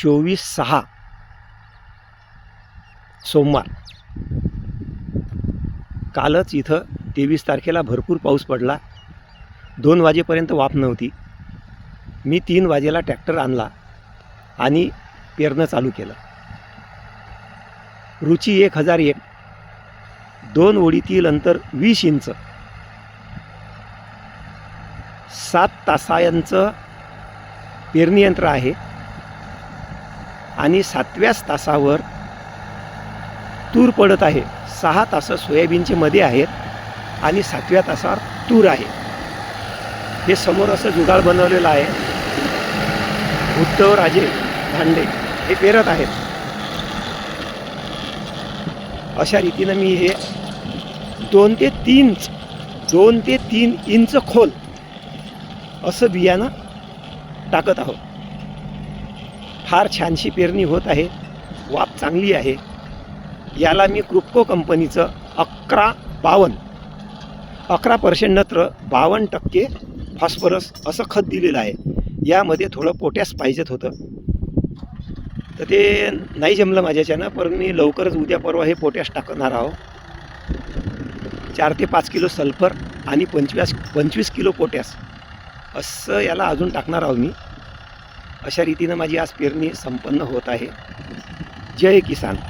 चोवीस सहा. सोमवार. कालच इथं तेवीस तारखेला भरपूर पाऊस पडला. दोन वाजेपर्यंत वाफ नव्हती. मी तीन वाजेला ट्रॅक्टर आणला आणि पेरणं चालू केलं. रुची एक हजार एक. दोन ओळीतील अंतर वीस इंच. सात तासायांचं पेरणी यंत्र आहे. आणि सातव्याच तासावर तूर पडत आहे. सहा तास सोयाबीनचे मध्ये आहेत आणि सातव्या तासावर तूर आहे. हे समोर असं जुगाळ बनवलेलं आहे. उद्धव राजे भांडे हे पेरत आहेत. अशा रीतीनं मी हे दोन ते तीन दोन ते तीन इंच खोल असं बियाणं टाकत आहोत. फार छानशी पेरणी होत आहे. वाप चांगली आहे. याला मी क्रुपको कंपनीचं अकरा बावन्न अकरा पर्सेंट नत्र बावन्न टक्के फॉस्फरस असं खत दिलेलं आहे. यामध्ये थोडं पोटॅस पाहिजेत होतं. तर ते नाही जमलं माझ्याच्यानं पण मी लवकरच उद्या परवा हे पोटॅश टाकणार आहो. चार ते पाच किलो सल्फर आणि पंचवीस पंचवीस किलो पोटॅस असं याला अजून टाकणार आहोत मी. अशा रीतीनं माझी आज पेरणी संपन्न होत आहे. जय किसान.